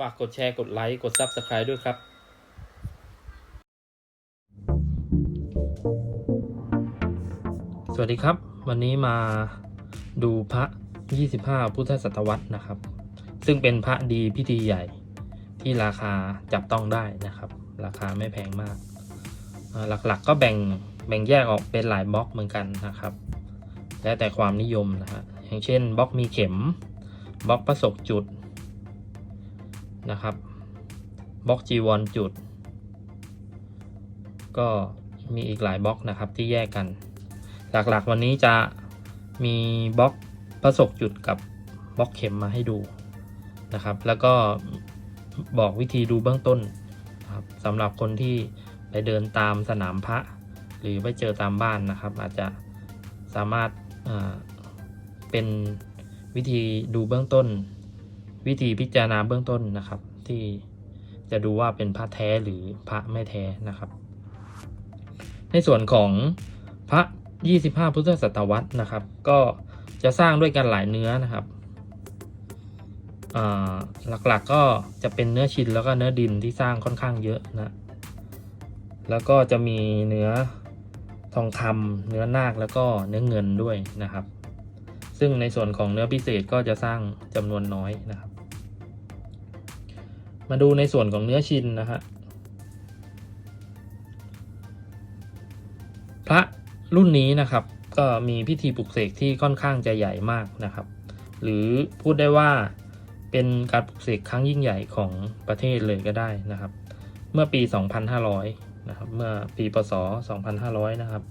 ฝากกดแชร์กดไลค์กด Subscribe ด้วยครับสวัสดีครับ วันนี้มาดูพระ 25 พุทธศตวรรษนะครับ ซึ่งเป็นพระดีพิธีใหญ่ที่ราคาจับต้องได้นะครับ ราคาไม่แพงมาก หลักๆก็แบ่งแบ่งแยกออกเป็นหลายบล็อกเหมือนกันนะครับ แล้วแต่ความนิยมนะฮะอย่างเช่นบล็อกมีเข็มบล็อกประสบจุด นะครับบล็อกจีวรจุด ก็มีอีกหลายบล็อกนะครับที่แยกกัน หลักๆวันนี้จะมีบล็อกประสบจุดกับบล็อกเข็มมาให้ดูนะครับ แล้วก็บอกวิธีดูเบื้องต้นนะครับสำหรับคนที่ไปเดินตามสนามพระ หรือไปเจอตามบ้านนะครับ อาจจะสามารถเป็นวิธีดูเบื้องต้น วิธีพิจารณาเบื้องต้นนะครับ ที่จะดูว่าเป็นพระแท้หรือพระไม่แท้นะครับ ในส่วนของพระ 25 พุทธศตวรรษนะครับ ก็จะสร้างด้วยกันหลายเนื้อนะครับหลักๆก็จะเป็นเนื้อชินแล้วก็เนื้อดินที่สร้างค่อนข้างเยอะนะ แล้วก็จะมีเนื้อทองคำเนื้อนาคแล้วก็เนื้อเงินด้วยนะครับ ซึ่งในส่วนของเนื้อพิเศษก็จะสร้างจำนวนน้อยนะครับ มาดูในส่วนของเนื้อชินนะฮะพระรุ่นนี้นะครับก็มีพิธีปลุกเสกที่ค่อนข้างจะใหญ่มากนะครับ หรือพูดได้ว่าเป็นการปลุกเสกครั้งยิ่งใหญ่ของประเทศเลยก็ได้นะครับ เมื่อปี 2500 นะครับ เมื่อปีพศ 2500 นะครับ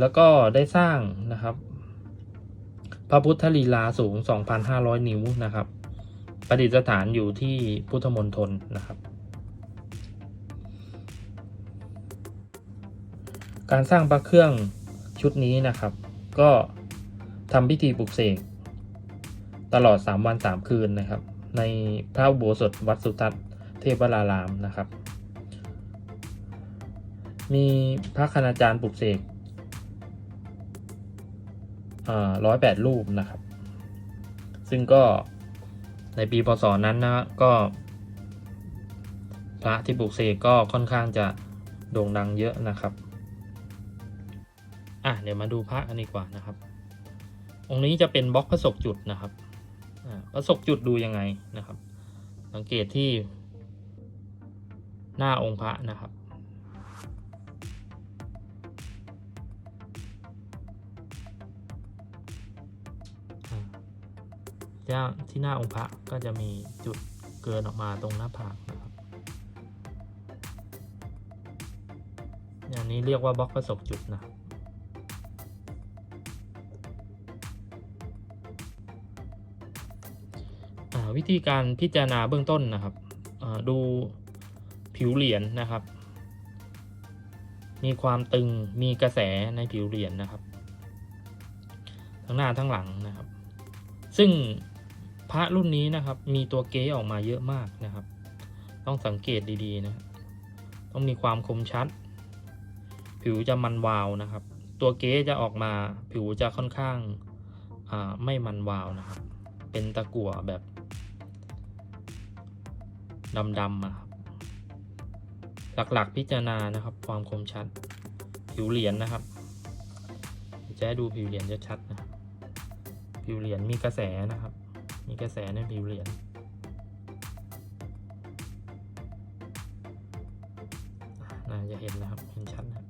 แล้วก็ได้สร้างนะครับ พระพุทธลีลาสูง 2,500 นิ้วนะครับ ประดิษฐานอยู่ที่พุทธมณฑลนะครับ การสร้างพระเครื่องชุดนี้นะครับ ก็ทำพิธีปลุกเสกตลอด 3 วัน 3 คืนนะครับ ในพระอุโบสถวัดสุทัศน์เทพวรารามนะครับ มีพระคณาจารย์ปลุกเสกร้อยแปดรูปนะครับ ซึ่งก็ ในปีพศนั้นนะก็ พระที่ปลุกเสกก็ค่อนข้างจะโด่งดังเยอะนะครับอะเดี๋ยวมาดูพระกันดีกว่านะครับ องค์นี้จะเป็นบล็อกพระศกจุดนะครับพระศกจุดดูยังไงนะครับ สังเกตที่หน้าองค์พระนะครับ ที่หน้าองค์พระก็จะมีจุดเกินออกมาตรงหน้าผากนะครับ อย่างนี้เรียกว่าบล็อกประสบจุดนะอ่าวิธีการพิจารณาเบื้องต้นนะครับอ่าดูผิวเหรียญนะครับ มีความตึงมีกระแสในผิวเหรียญนะครับ ทั้งหน้าทั้งหลังนะครับ ซึ่ง พระรุ่นนี้นะครับ มีตัวเก๊ออกมาเยอะมากนะครับ ต้องสังเกตดีๆนะ ต้องมีความคมชัด ผิวจะมันวาวนะครับ ตัวเก๊จะออกมาผิวจะค่อนข้างาไม่มันวาวนะครับ เป็นตะกั่วแบบดำๆอะครับหลักๆพิจารณานะครับ ความคมชัด ผิวเหรียญนะครับ จะให้ดูผิวเหรียญจะชัดนะผิวเหรียญมีกระแสนะครับ มีกระแสในผิวเหรียญน่าจะเห็นนะครับ เห็นชัดนะ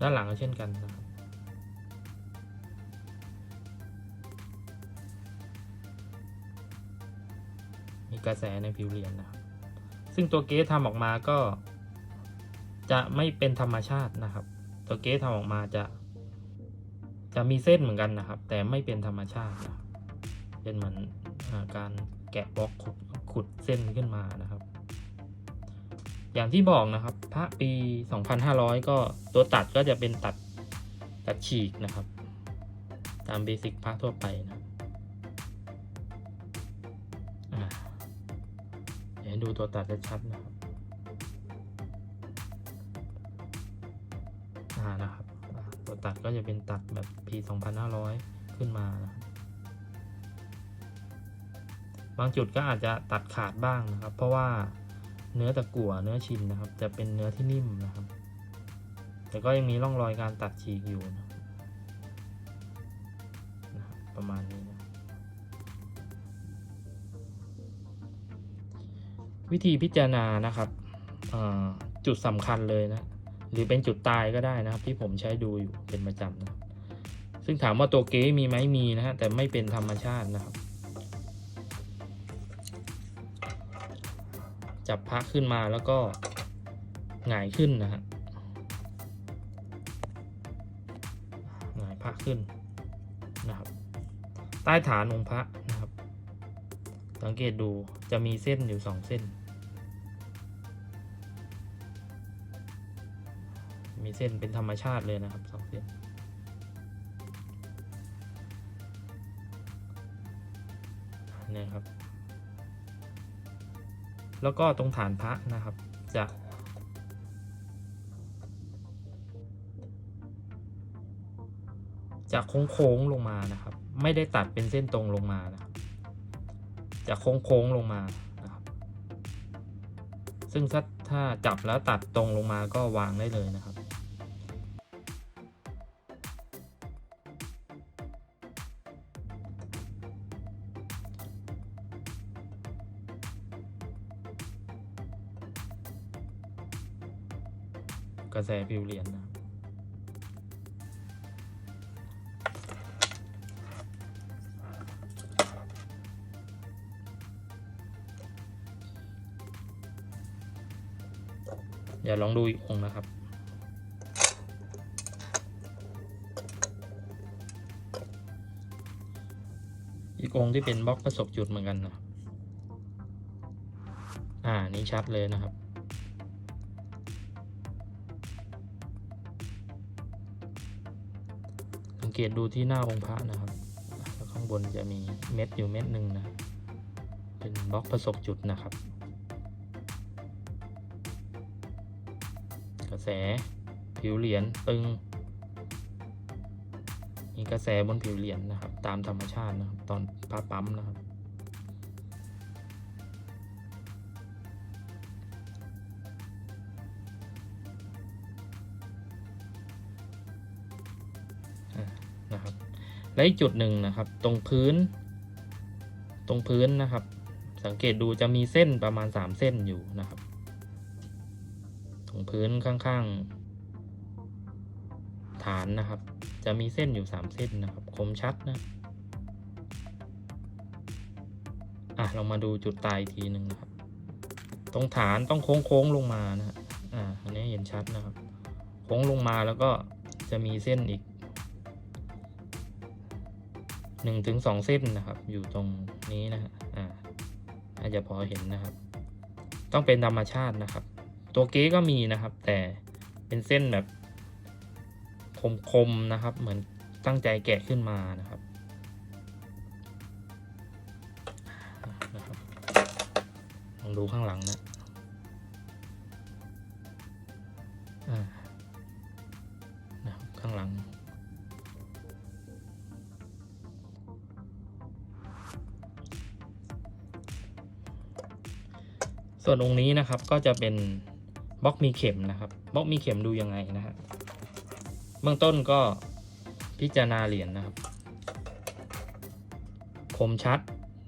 ด้านหลังก็เช่นกันนะครับมีกระแสในผิวเหรียญนะครับ ซึ่งตัวเกสทำออกมาก็ จะไม่เป็นธรรมชาตินะครับ ตัวเกสทำออกมาจะ จะมีเส้นเหมือนกันนะครับ แต่ไม่เป็นธรรมชาติ เป็นเหมือนอาการแกะบล็อกขุดขุดเส้นขึ้นมานะครับ อย่างที่บอกนะครับพระปี 2500 ก็ตัวตัดก็จะเป็นตัดตัดฉีกนะครับ ตามเบสิกพระทั่วไปนะอ่าเดี๋ยวดูตัวตัดชัดๆนะครับอ่านะครับ ตัดก็จะเป็นตัดแบบ P 2500 ขึ้นมานะบบางจุดก็อาจจะตัดขาดบ้างนะครับ เพราะว่าเนื้อตะกั่วเนื้อชินนะครับ จะเป็นเนื้อที่นิ่มนะครับ แต่ก็ยังมีร่องรอยการตัดฉีกอยู่นะนะประมาณนี้นะวิธีพิจารณานะครับจุดสำคัญเลยนะ หรือเป็นจุดตายก็ได้นะครับ ที่ผมใช้ดูอยู่เป็นประจำนะครับซึ่งถามว่าตัวเก๊มีไหมมีนะฮะแต่ไม่เป็นธรรมชาตินะครับ จับพระขึ้นมาแล้วก็หงายขึ้นนะฮะหงายพระขึ้นนะครับ ใต้ฐานองค์พระนะครับ สังเกตดูจะมีเส้นอยู่สองเส้น เส้นเป็นธรรมชาติเลยนะครับสองเส้นนี่ครับ แล้วก็ตรงฐานพระนะครับ จะจะโค้งๆลงมานะครับ ไม่ได้ตัดเป็นเส้นตรงลงมานะครับจะโค้งๆลงมานะครับ ซึ่งถ้าจับแล้วตัดตรงลงมาก็วางได้เลยนะครับ แสผิวเหรียญนะอย่าลองดูอีกองนะครับ อีกองที่เป็นบล็อกประสบจุดเหมือนกันนะ อ่า นี่ชัดเลยนะครับ เกตดูที่หน้าองค์พระนะครับแล้วข้างบนจะมีเม็ดอยู่เม็ดหนึ่งนะเป็นบล็อกประสบจุดนะครับ กระแสผิวเหรียญตึง มีกระแสบนผิวเหรียญนะครับ ตามธรรมชาตินะครับ ตอนพระปั๊มนะครับ และอีกจุดหนึ่งนะครับ ตรงพื้น ตรงพื้นนะครับ สังเกตดูจะมีเส้นประมาณสามเส้นอยู่นะครับ ตรงพื้นข้างๆ ฐานนะครับ จะมีเส้นอยู่สามเส้นนะครับ คมชัดนะอะเรามาดูจุดตายทีหนึ่งนะครับ ตรงฐานต้องโค้งๆลงมานะฮะอ่าอันนี้เห็นชัดนะครับ โค้งลงมาแล้วก็จะมีเส้นอีก หนึ่งถึงสองเส้นนะครับ อยู่ตรงนี้นะฮะอ่าอาจจะพอเห็นนะครับ ต้องเป็นธรรมชาตินะครับ ตัวเก๊ก็มีนะครับ แต่เป็นเส้นแบบคมๆนะครับ เหมือนตั้งใจแกะขึ้นมานะครับนะครับลองดูข้างหลังนะ วนองค์นี้นะครับก็จะเป็นบล็อกมีเข็มนะครับบล็อกมีเข็มดูยังไงนะฮะเบื้องต้นก็พิจารณาเหรียญนะครับ คมชัด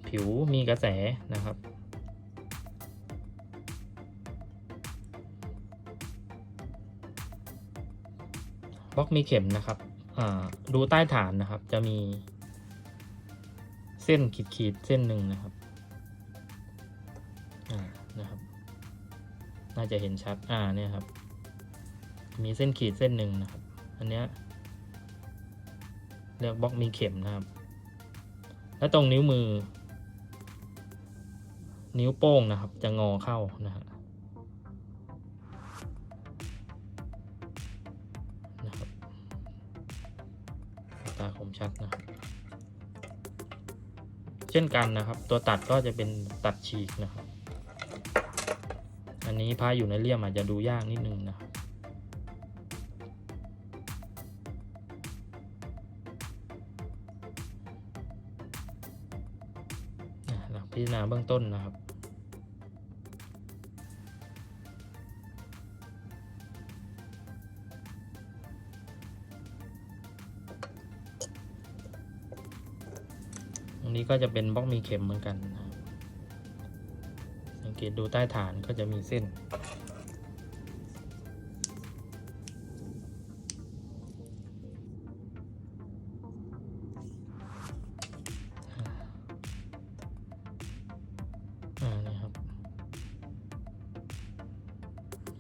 ผิวมีกระแสนะครับ บล็อกมีเข็มนะครับดูใต้ฐานนะครับจะมี เส้นขีดๆเส้นหนึ่งนะครับ น่าจะเห็นชัด อ่าเนี่ยครับ มีเส้นขีดเส้นหนึ่งนะครับ อันเนี้ยเรียกบล็อกมีเข็มนะครับ และตรงนิ้วมือ นิ้วโป้งนะครับ จะงอเข้านะฮะนะครับตาคมชัดนะครับเช่นกันนะครับ ตัวตัดก็จะเป็นตัดฉีกนะครับ นี้พระอยู่ในเลี่ยมอาจจะดูยากนิดนึงนะครับหลักพิจารณาเบื้องต้นนะครับตรงนี้ก็จะเป็นบล็อกมีเข็มเหมือนกันนะ เกตดูใต้ฐานก็จะมีเส้น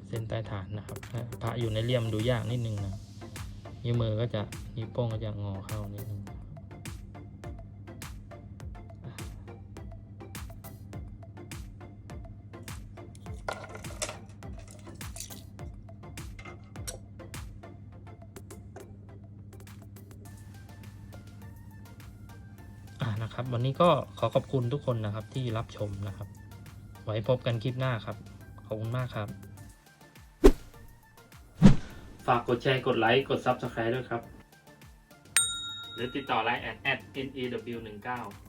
เส้นใต้ฐานนะครับพระอยู่ในเหลี่ยมดูยากนิดนึงนะนิ้วมือก็จะนิ้วโป้งก็จะงอเข้านิดนึง นะครับ วันนี้ก็ขอขอบคุณทุกคนนะครับที่รับชมนะครับ ไว้พบกันคลิปหน้าครับ ขอบคุณมากครับ ฝากกดแชร์กดไลค์กด Subscribe ด้วยครับ หรือติดต่อไลน์แอด new 1 9